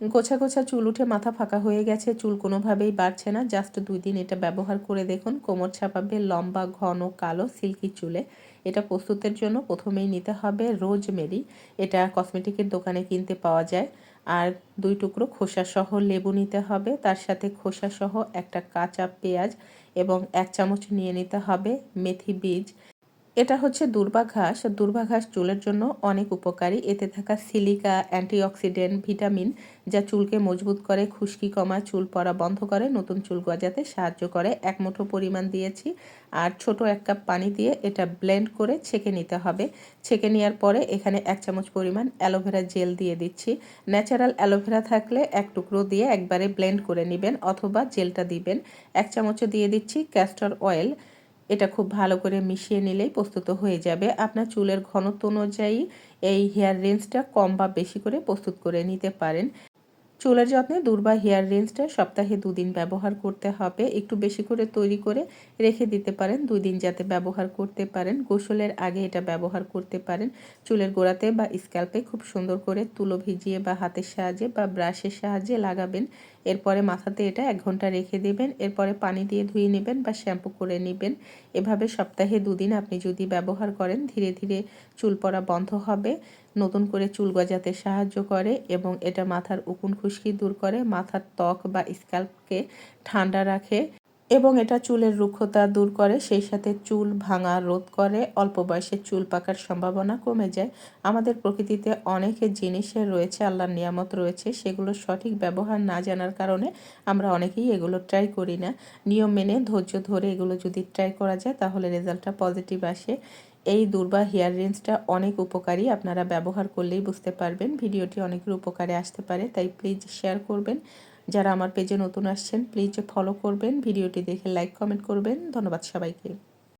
গোছা গোছা চুল উঠে মাথা ফাঁকা হয়ে গেছে, চুল কোনোভাবেই বাড়ছে না। জাস্ট দুই দিন এটা ব্যবহার করে দেখুন। কোমর ছাপাবে, লম্বা, ঘন, কালো, সিল্কি চুলে। এটা প্রস্তুতের জন্য প্রথমেই নিতে হবে রোজমেরি। এটা কসমেটিকের দোকানে কিনতে পাওয়া যায়। আর দুই টুকরো খোসা সহ লেবু নিতে হবে। তার সাথে খোসা সহ একটা কাঁচা পেঁয়াজ এবং এক চামচ নিয়ে নিতে হবে মেথি বীজ। এটা হচ্ছে দুর্বা ঘাস দুর্বা ঘাস চুলের জন্য অনেক উপকারী। এতে থাকা সিলিকা, অ্যান্টিঅক্সিডেন্ট, ভিটামিন যা চুলকে মজবুত করে, খুশকি কমায়, চুল পড়া বন্ধ করে, নতুন চুল গজাতে সাহায্য করে। এক মুঠো পরিমাণ দিয়েছি। আর ছোট এক কাপ পানি দিয়ে এটা ব্লেন্ড করে ছেঁকে নিতে হবে। ছেঁকে নেওয়ার পরে এখানে এক চামচ পরিমাণ অ্যালোভেরা জেল দিয়ে দিচ্ছি। ন্যাচারাল অ্যালোভেরা থাকলে এক টুকরো দিয়ে একবারে ব্লেন্ড করে নেবেন অথবা জেলটা দিবেন। এক চামচও দিয়ে দিচ্ছি ক্যাস্টর অয়েল। এটা খুব ভালো করে মিশিয়ে নিলেই প্রস্তুত হয়ে যাবে। আপনার চুলের ঘনত্ব অনুযায়ী এই হেয়ার রেঞ্জটা কম বা বেশি করে প্রস্তুত করে নিতে পারেন। চুলের যত্নে দুর্বা হেয়ার রেঞ্জটা সপ্তাহে দুদিন ব্যবহার করতে হবে। একটু বেশি করে তৈরি করে রেখে দিতে পারেন দুই দিন যাতে ব্যবহার করতে পারেন। গোসলের আগে এটা ব্যবহার করতে পারেন। চুলের গোড়াতে বা স্ক্যাল্পে খুব সুন্দর করে তুলো ভিজিয়ে বা হাতের সাহায্যে বা ব্রাশের সাহায্যে লাগাবেন। এরপরে মাথাতে এটা এক ঘণ্টা রেখে দেবেন, এরপরে পানি দিয়ে ধুয়ে নেবেন বা শ্যাম্পু করে নেবেন। এভাবে সপ্তাহে দুদিন আপনি যদি ব্যবহার করেন, ধীরে ধীরে চুল পড়া বন্ধ হবে, নতুন করে চুল গজাতে সাহায্য করে এবং এটা মাথার উকুন খুশকি দূর করে, মাথার ত্বক বা স্ক্যাল্পকে ঠান্ডা রাখে। এবং এটা চুলের রুক্ষতা দূর করে, সেই সাথে চুল ভাঙা রোধ করে, অল্প বয়সে চুল পাকার সম্ভাবনা কমে যায়। আমাদের প্রকৃতিতে অনেক জিনিসের রয়েছে, আল্লাহর নিয়ামত রয়েছে সেগুলোর সঠিক ব্যবহার না জানার কারণে আমরা অনেকেই এগুলো ট্রাই করি না। নিয়ম মেনে, ধৈর্য ধরে এগুলো যদি ট্রাই করা যায়, তাহলে রেজাল্টটা পজিটিভ আসে। এই দুর্বা হেয়ার রেঞ্জটা অনেক উপকারী, আপনারা ব্যবহার করলেই বুঝতে পারবেন। ভিডিওটি অনেকের উপকারে আসতে পারে, তাই প্লিজ শেয়ার করবেন। যারা আমার পেজে নতুন আসছেন প্লিজ ফলো করবেন, ভিডিওটি দেখে লাইক কমেন্ট করবেন। ধন্যবাদ সবাইকে।